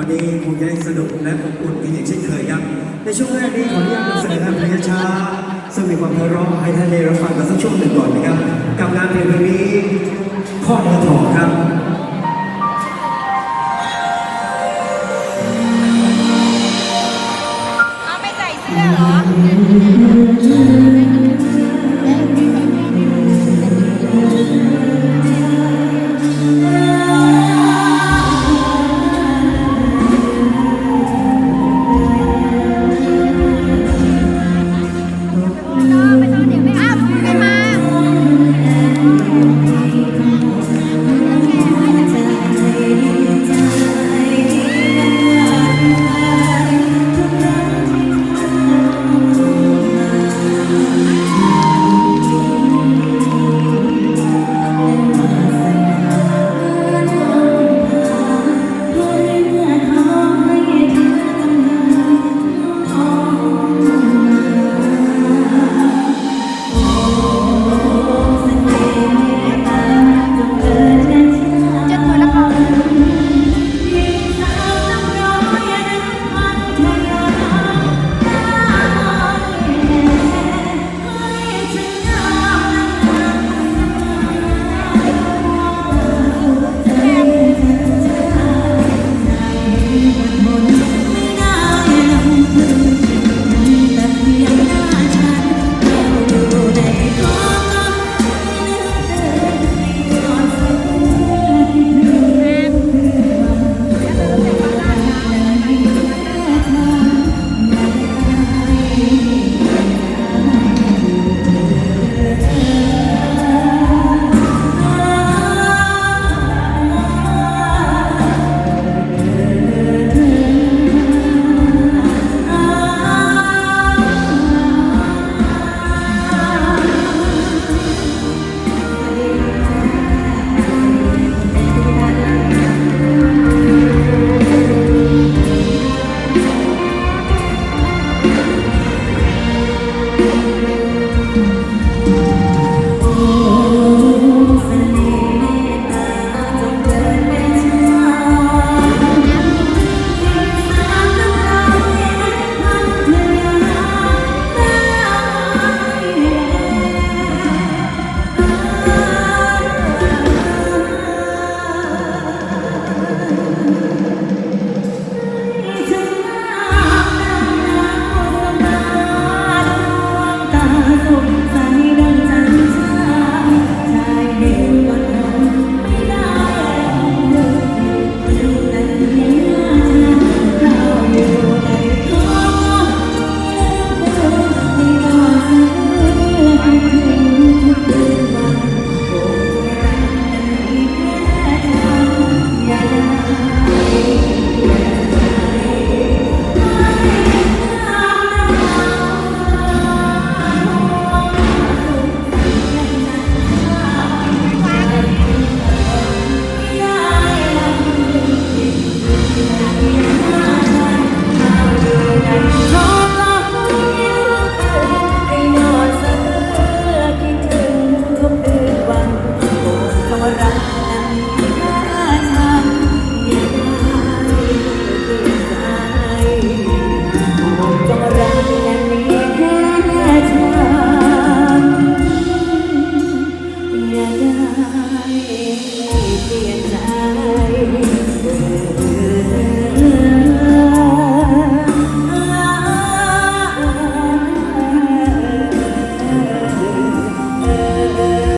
ากครับวันนี้คงจะได้สนุกและอบอุ่นกันอย่างเช่นเคยครับ ในช่วงแรกนี้ขออนุญาตนำเสนอเพลงช้าๆซึ่งมีความไพเราะให้ท่านได้รับฟังกันสักช่วงหนึ่งก่อนนะครับ กับงานเพลงเพลงนี้ข้อเนื้อทองครับเอาไม่ใส่เสื้อเหรอ อ